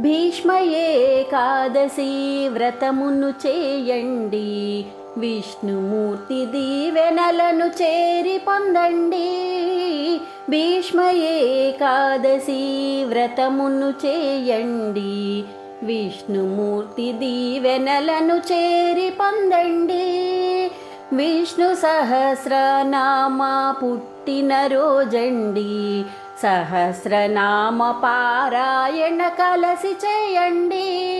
భీష్మ ఏకాదశి వ్రతమును చేయండి. విష్ణుమూర్తి దీవెనలను చేరి పొందండి. భీష్మ ఏకాదశి వ్రతమును చేయండి. విష్ణుమూర్తి దీవెనలను చేరి పొందండి. విష్ణు సహస్రనామా పుట్టిన రోజండి. సహస్రనామ పారాయణ కలసి చేయండి.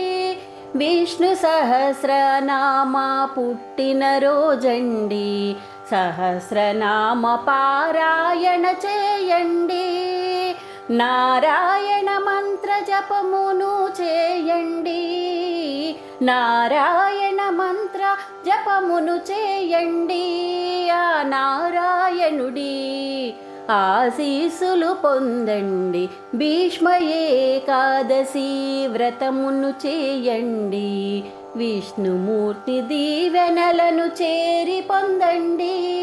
విష్ణు సహస్రనామ పుట్టిన రోజండి. సహస్రనామ పారాయణ చేయండి. నారాయణ మంత్ర జపమును చేయండి. నారాయణ మంత్ర జపమును చేయండి. ఆ నారాయణుడి ఆశీసులు పొందండి. భీష్మ ఏకాదశి వ్రతమును చేయండి. విష్ణుమూర్తి దీవెనలను చేరి పొందండి.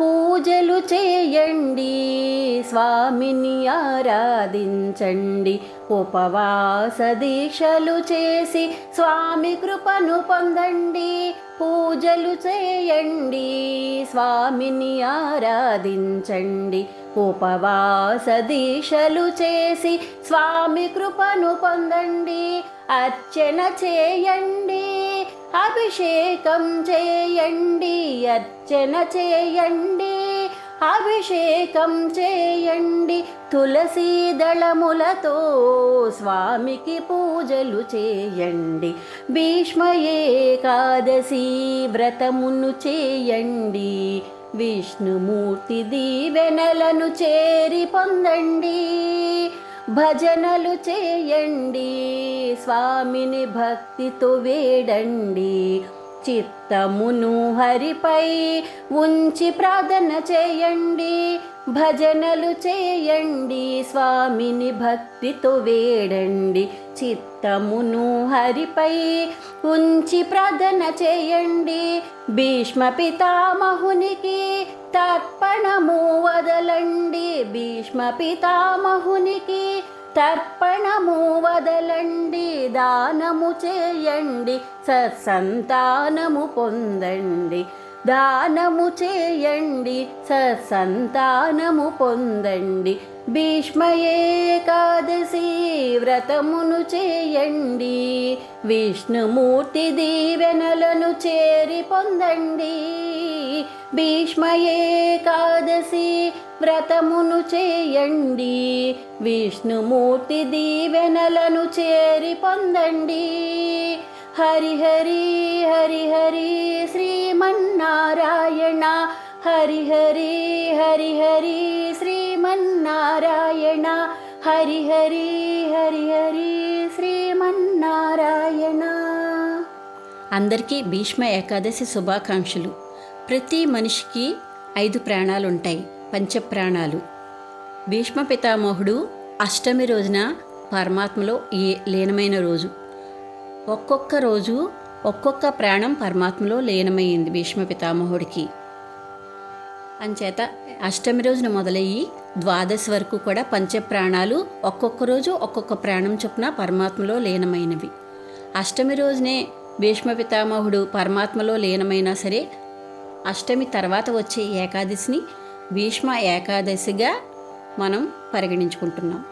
పూజలు చేయండి. స్వామిని ఆరాధించండి. ఉపవాస దీక్షలు చేసి స్వామి కృపను పొందండి. పూజలు చేయండి. స్వామిని ఆరాధించండి. ఉపవాస దీక్షలు చేసి స్వామి కృపను పొందండి. అర్చన చేయండి. అభిషేకం చేయండి. అర్చన చేయండి. అభిషేకం చేయండి తులసీ దళములతో స్వామికి పూజలు చేయండి. భీష్మ ఏకాదశి వ్రతమును చేయండి. విష్ణుమూర్తి దీవెనలను చేరి పొందండి. భజనలు చేయండి. స్వామిని భక్తితో వేడండి. చిత్తమును హరిపై ఉంచి ప్రార్థన చేయండి భజనలు చేయండి స్వామిని భక్తితో వేడండి. చిత్తమును హరిపై ఉంచి ప్రార్థన చేయండి భీష్మ పితామహునికి తర్పణము వదలండి. భీష్మ పితామహునికి తర్పణము వదలండి దానము చేయండి సత్సంతానము పొందండి. దానము చేయండి సత్సంతానము పొందండి. భీష్మ ఏకాదశి వ్రతమును చేయండి. విష్ణుమూర్తి దీవెనలను చేరి పొందండి. భీష్మ ఏకాదశి వ్రతమును చేయండి. విష్ణుమూర్తి దీవెనలను చేరి పొందండి. హరి హరి హరి హరి శ్రీమన్నారాయణ. హరి హరి హరి హరి శ్రీమన్నారాయణ. హరి హరి హరి హరి శ్రీమన్నారాయణ. అందరికీ భీష్మ ఏకాదశి శుభాకాంక్షలు. ప్రతి మనిషికి ఐదు ప్రాణాలు ఉంటాయి పంచప్రాణాలు. భీష్మ పితామహుడు అష్టమి రోజున పరమాత్మలో ఏ లీనమైన రోజు? ఒక్కొక్క రోజు ఒక్కొక్క ప్రాణం పరమాత్మలో లీనమైంది భీష్మ పితామహుడికి అంచేత అష్టమి రోజున మొదలయ్యి ద్వాదశి వరకు కూడా పంచప్రాణాలు ఒక్కొక్క రోజు ఒక్కొక్క ప్రాణం చొప్పున పరమాత్మలో లీనమైనవి. అష్టమి రోజునే భీష్మ పితామహుడు పరమాత్మలో లీనమైనా సరే అష్టమి తర్వాత వచ్చే ఏకాదశిని భీష్మ ఏకాదశిగా మనం పరిగణించుకుంటున్నాం.